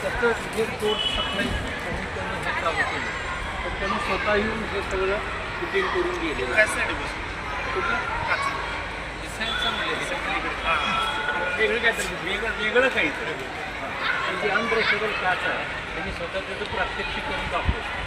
त्याचं जे तोड सप्लाय त्यांनी त्यांनी हे चालू केलं. तर त्यांनी स्वतः येऊन हे सगळं फिटिंग करून आहे. वेगळं काहीतरी वेगळं वेगळं काहीतरी. आणि जे अनब्रेकेबल काच आहे त्यांनी स्वतः त्याचं प्रात्यक्षिक करून दाखवलं.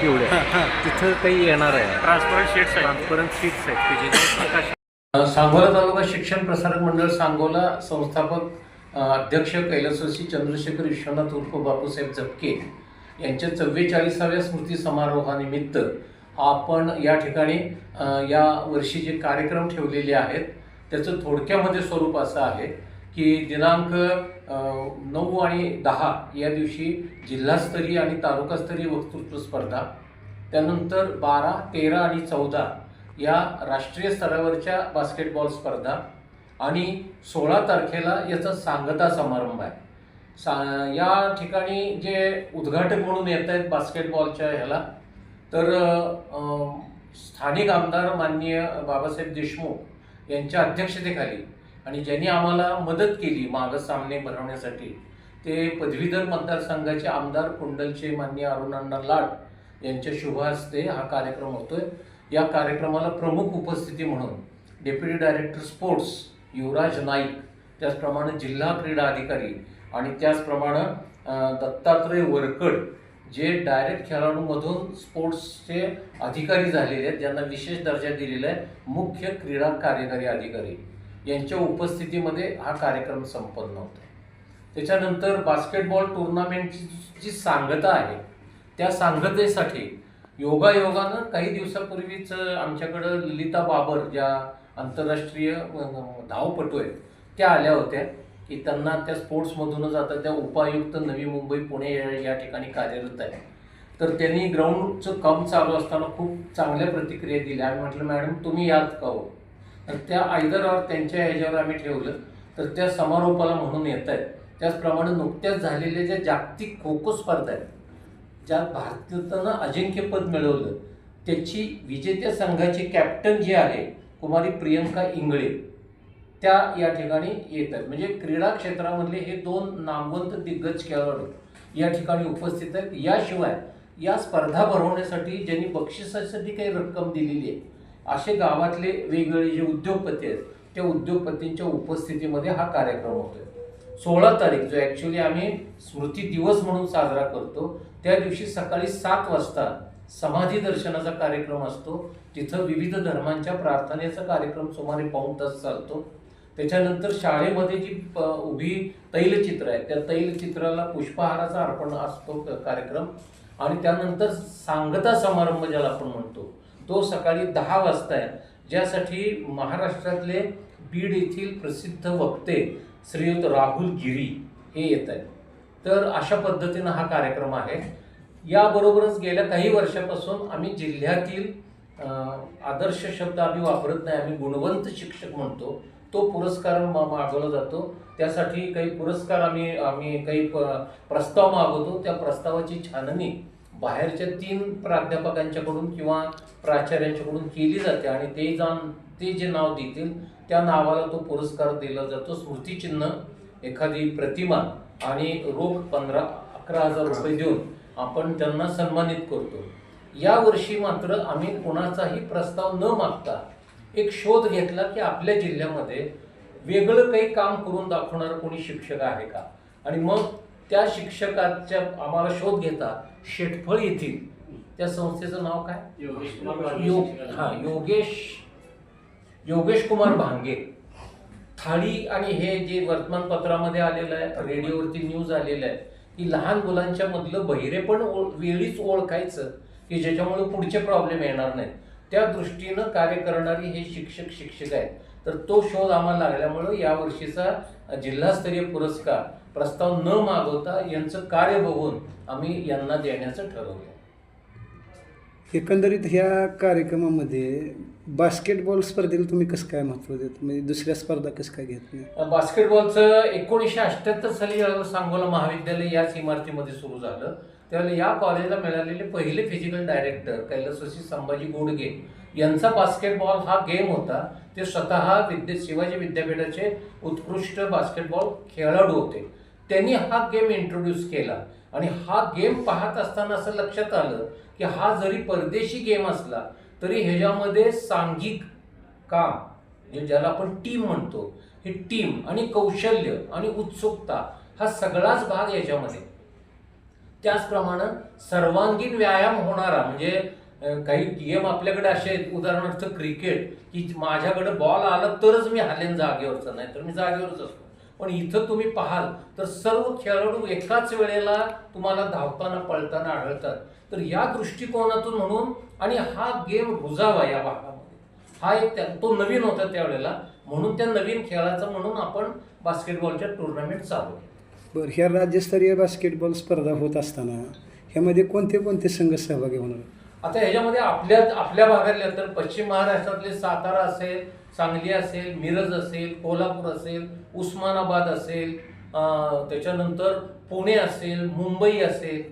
पिवळ्या. तिथं काही येणार आहे. ट्रान्सपरंट आहेत. ट्रान्सपरंट सीट्स आहेत. की जे प्रकाश सांगोला तालुका शिक्षण प्रसारक मंडळ सांगोला संस्थापक अध्यक्ष कैलासवासी चंद्रशेखर विश्वनाथ उर्फ बापूसाहेब झपके यांच्या चव्वेचाळीसाव्या स्मृती समारोहानिमित्त आपण या ठिकाणी या वर्षी जे कार्यक्रम ठेवलेले आहेत त्याचं थोडक्यामध्ये स्वरूप असं आहे की दिनांक नऊ आणि दहा या दिवशी जिल्हास्तरीय आणि तालुकास्तरीय वक्तृत्व स्पर्धा त्यानंतर बारा तेरा आणि चौदा या राष्ट्रीय स्तरावरच्या बास्केटबॉल स्पर्धा आणि सोळा तारखेला याचा सांगता समारंभ आहे. सा या ठिकाणी जे उद्घाटक म्हणून येत आहेत बास्केटबॉलच्या ह्याला तर स्थानिक आमदार माननीय बाबासाहेब देशमुख यांच्या अध्यक्षतेखाली आणि ज्यांनी आम्हाला मदत केली मागं सामने भरवण्यासाठी ते पदवीधर मतदारसंघाचे आमदार कुंडलचे माननीय अरुणांना लाड यांच्या शुभ हस्ते हा कार्यक्रम होतोय. या कार्यक्रमाला प्रमुख उपस्थिती म्हणून deputy director sports Yuvraj Naik त्याचप्रमाणे जिल्हा क्रीडा अधिकारी आणि त्याचप्रमाणे दत्तात्रय वरकड जे डायरेक्ट खेळाडूमधून स्पोर्ट्सचे अधिकारी झालेले आहेत ज्यांना विशेष दर्जा दिलेला आहे मुख्य क्रीडा कार्यकारी अधिकारी. यांच्या उपस्थितीमध्ये हा कार्यक्रम संपन्न होतो. त्याच्यानंतर बास्केटबॉल टुर्नामेंटची जी सांगता आहे. त्या सांगतेसाठी योगायोगानं काही दिवसापूर्वीच आमच्याकडं ललिता बाबर ज्या आंतरराष्ट्रीय धावपटू आहेत त्या आल्या होत्या की त्यांना त्या स्पोर्ट्समधूनच आता त्या उपायुक्त नवी मुंबई पुणे या या ठिकाणी कार्यरत आहे. तर त्यांनी ग्राउंडचं काम चालू असताना खूप चांगल्या प्रतिक्रिया दिल्या. आम्ही म्हटलं मॅडम तुम्ही यात का हो? तर त्या आयदर त्यांच्या ह्याच्यावर आम्ही ठेवलं. तर त्या समारोपाला म्हणून येत आहेत त्याचप्रमाणे नुकत्याच झालेल्या ज्या जागतिक खो खो स्पर्धा आहेत ज्यात भारतानं अजिंक्यपद मिळवलं त्याची विजेत्या संघाची कॅप्टन जी आहे कुमारी प्रियंका इंगळे त्या या ठिकाणी येत आहेत. म्हणजे क्रीडा क्षेत्रामधले हे दोन नामवंत दिग्गज खेळाडू या ठिकाणी उपस्थित आहेत. याशिवाय या स्पर्धा भरवण्यासाठी ज्यांनी बक्षिसासाठी काही रक्कम दिलेली आहे असे गावातले वेगवेगळे जे उद्योगपती आहेत त्या उद्योगपतींच्या उपस्थितीमध्ये हा कार्यक्रम होतोय. सोळा तारीख जो ॲक्च्युली आम्ही स्मृती दिवस म्हणून साजरा करतो त्या दिवशी सकाळी सात वाजता समाधी दर्शनाचा कार्यक्रम असतो. तिथं विविध धर्मांच्या प्रार्थनेचा कार्यक्रम सुमारे पाऊण तास चालतो. त्याच्यानंतर शाळेमध्ये जी प- उभी तैलचित्र आहे त्या तैलचित्राला पुष्पहाराचा अर्पण असतो कार्यक्रम. आणि त्यानंतर सांगता समारंभ ज्याला आपण म्हणतो तो सकाळी दहा वाजता आहे. ज्यासाठी महाराष्ट्रातले बीड येथील प्रसिद्ध वक्ते श्रीयुत राहुल गिरी हे येत आहेत. तर अशा पद्धतीनं हा कार्यक्रम आहे. याबरोबरच गेल्या काही वर्षापासून आम्ही जिल्ह्यातील आदर्श शब्द आम्ही वापरत नाही आम्ही गुणवंत शिक्षक म्हणतो. तो पुरस्कार मा- मागवला जातो. त्यासाठी काही पुरस्कार आम्ही आम्ही काही प- प्रस्ताव मागवतो. त्या प्रस्तावाची छाननी बाहेरच्या तीन प्राध्यापकांच्याकडून किंवा प्राचार्यांच्याकडून केली जाते आणि ते जाण ते जे नाव देतील त्या नावाला तो पुरस्कार दिला जातो. स्मृतिचिन्ह एखादी प्रतिमा आणि रोख पंधरा अकरा हजार रुपये देऊन. आपण त्यांना सन्मानित करतो. या वर्षी मात्र आम्ही कोणाचाही प्रस्ताव न मागता एक शोध घेतला की आपल्या जिल्ह्यामध्ये वेगळं काही काम करून दाखवणारं कोणी शिक्षक आहे का? आणि मग त्या शिक्षकाच्या आम्हाला शोध घेता शेटफळ येथील त्या संस्थेचं नाव काय? योग हा योगेश योगेश कुमार भांगे. थाळी आणि हे जे वर्तमानपत्रामध्ये आलेलं आहे रेडिओवरती न्यूज आलेलं आहे की लहान मुलांच्या मधलं बहिरे पण ओळ- वेळीच ओळखायचं की ज्याच्यामुळे पुढचे प्रॉब्लेम येणार नाहीत. त्या दृष्टीनं कार्य करणारी हे शिक्षक शिक्षक आहेत. तर तो शोध आम्हाला लागल्यामुळं यावर्षीचा जिल्हास्तरीय पुरस्कार प्रस्ताव न मागवता यांचं कार्य बघून आम्ही यांना देण्याचं ठरवलं एकंदरीत ह्या कार्यक्रमामध्ये बास्केटबॉल स्पर्धेला तुम्ही कसं काय महत्त्व देत? म्हणजे दुसऱ्या स्पर्धा कसं काय घेत नाही? बास्केटबॉलचं एकोणीसशे अठ्ठ्याहत्तर साली सांगोला महाविद्यालय याच इमारतीमध्ये सुरू झालं. त्यावेळेला या कॉलेजला मिळालेले पहिले फिजिकल डायरेक्टर कैलासवासी संभाजी गोडगे यांचा बास्केटबॉल हा गेम होता. ते स्वतः विद्या शिवाजी विद्यापीठाचे उत्कृष्ट बास्केटबॉल खेळाडू होते. त्यांनी हा गेम इंट्रोड्यूस केला. आणि हा गेम पाहत असताना असं लक्षात आलं की हा जरी परदेशी गेम असला तरी ह्याच्यामध्ये सांघिक काम म्हणजे ज्याला आपण टीम म्हणतो हे टीम आणि कौशल्य आणि उत्सुकता हा सगळाच भाग याच्यामध्ये. त्याचप्रमाणे सर्वांगीण व्यायाम होणारा म्हणजे काही गेम आपल्याकडे असे आहेत उदाहरणार्थ क्रिकेट की माझ्याकडे बॉल आला तरच मी हालेन जागेवरचं नाही तर मी जागेवरच असतो. पण इथं तुम्ही पाहाल तर सर्व खेळाडू एकाच वेळेला तुम्हाला धावताना पळताना आढळतात. तर या दृष्टिकोनातून म्हणून आणि हा गेम रुजावा या भागामध्ये. हा एक त्या- तो नवीन होता त्यावेळेला. म्हणून त्या नवीन खेळाचा म्हणून आपण बास्केटबॉलच्या टुर्नामेंट चालू. बरं ह्या राज्यस्तरीय बास्केटबॉल स्पर्धा होत असताना ह्यामध्ये कोणते कोणते संघ सहभागी होणार? आता ह्याच्यामध्ये आपल्या आपल्या भागातल्या तर पश्चिम महाराष्ट्रातले सातारा असेल सांगली असेल मिरज असेल कोल्हापूर असेल उस्मानाबाद असेल त्याच्यानंतर पुणे असेल मुंबई असेल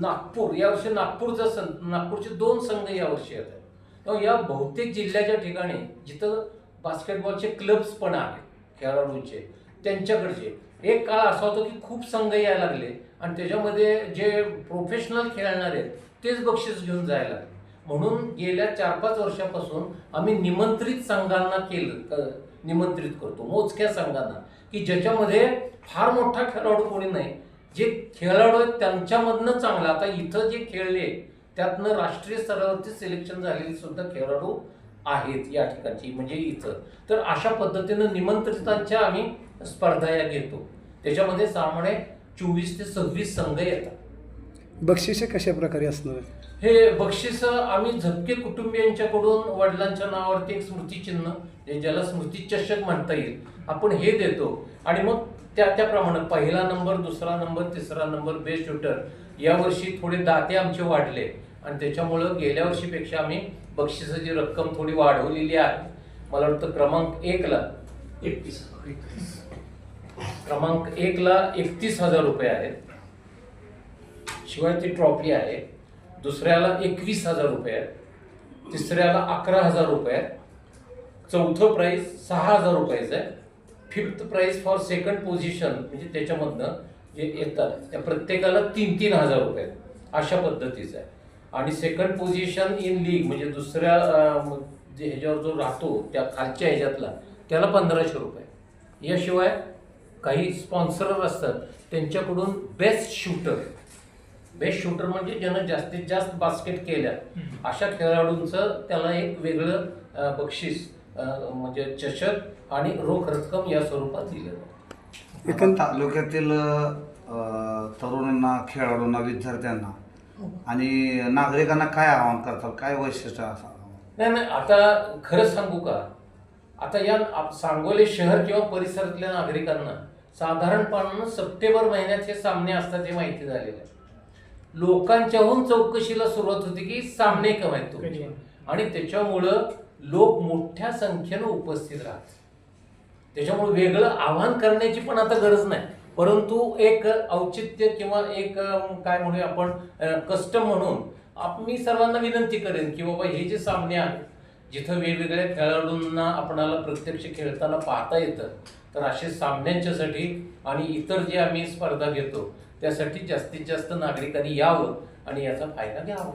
नागपूर यावर्षी नागपूरचा सं नागपूरचे दोन संघ यावर्षी येत आहेत तेव्हा या बहुतेक जिल्ह्याच्या ठिकाणी जिथं बास्केटबॉलचे क्लब्स पण आहेत खेळाडूंचे त्यांच्याकडचे एक काळ असा होतो की खूप संघ यायला लागले. आणि त्याच्यामध्ये जे प्रोफेशनल खेळणारे आहेत तेच बक्षीस घेऊन जायला लागले. म्हणून गेल्या चार पाच वर्षापासून आम्ही निमंत्रित संघांना केलं क- निमंत्रित करतो मोजक्या संघांना की ज्याच्यामध्ये फार मोठा खेळाडू कोणी नाही. जे खेळाडू आहेत त्यांच्यामधनं चांगला आता इथं जे खेळले त्यातनं राष्ट्रीय स्तरावरती सिलेक्शन झालेले सुद्धा खेळाडू आहेत या ठिकाणची म्हणजे इथं. तर अशा पद्धतीनं निमंत्रितांच्या आम्ही स्पर्धा या घेतो. त्याच्यामध्ये सामान्य चोवीस ते सव्वीस संघ येतात. बक्षिसे कशा प्रकारे असणार आहेत? हे बक्षीस आम्ही झपके कुटुंबियांच्याकडून वडिलांच्या नावावरती एक स्मृतिचिन्ह जे ज्याला स्मृती चषक म्हणता येईल आपण हे देतो. आणि मग त्या त्याप्रमाणे पहिला नंबर दुसरा नंबर तिसरा नंबर बेस्ट शूटर यावर्षी थोडे दाते आमचे वाढले. आणि त्याच्यामुळं गेल्या वर्षीपेक्षा आम्ही बक्षिसाची रक्कम थोडी वाढवलेली आहे मला वाटतं क्रमांक एकला एकतीस क्रमांक एकला एकतीस हजार रुपये आहेत. शिवाय ती ट्रॉफी आहे. दुसऱ्याला एकवीस हजार रुपये आहेत. तिसऱ्याला अकरा हजार रुपये आहेत. चौथं प्राईज सहा हजार रुपयाचं आहे. Fifth prize for second position म्हणजे त्याच्यामधनं जे येतात त्या प्रत्येकाला तीन तीन हजार रुपये आहेत. अशा पद्धतीचं आहे. आणि सेकंड पोझिशन इन लीग म्हणजे दुसऱ्या जे ह्याच्यावर जो राहतो त्या खालच्या ह्याच्यातला त्याला पंधराशे रुपये याशिवाय काही स्पॉन्सर असतात त्यांच्याकडून बेस्ट शूटर बेस्ट शूटर म्हणजे ज्यानं जास्तीत जास्त बास्केट केल्या. अशा खेळाडूंचं त्याला एक वेगळं बक्षीस म्हणजे चषक आणि रोख रक्कम या स्वरूपात दिलं आता तालुक्यातील तरुणांना खेळाडूंना विद्यार्थ्यांना आणि नागरिकांना काय आवाहन करतात? काय वैशिष्ट्य असं? नाही नाही आता खरं सांगू का? आता या आप- सांगोले शहर किंवा परिसरातल्या नागरिकांना साधारणपणानं सप्टेंबर महिन्यात हे सामने असतात हे माहिती झालेलं आहे. लोकांच्याहून चौकशीला सुरुवात होती की सामने आहेत तुमचे आणि त्याच्यामुळं लोक मोठ्या संख्येनं उपस्थित राहतात. त्याच्यामुळे वेगळं आव्हान करण्याची पण आता गरज नाही. परंतु एक औचित्य किंवा एक काय म्हणूया आपण कस्टम म्हणून मी सर्वांना विनंती करेन की बाबा हे जे सामने आहेत जिथं वेगवेगळ्या खेळाडूंना आपणाला प्रत्यक्ष खेळताना पाहता येतं तर असे सामन्यांच्यासाठी आणि इतर जे आम्ही स्पर्धा घेतो त्यासाठी जास्तीत जास्त नागरिकांनी यावं आणि याचा फायदा घ्यावा.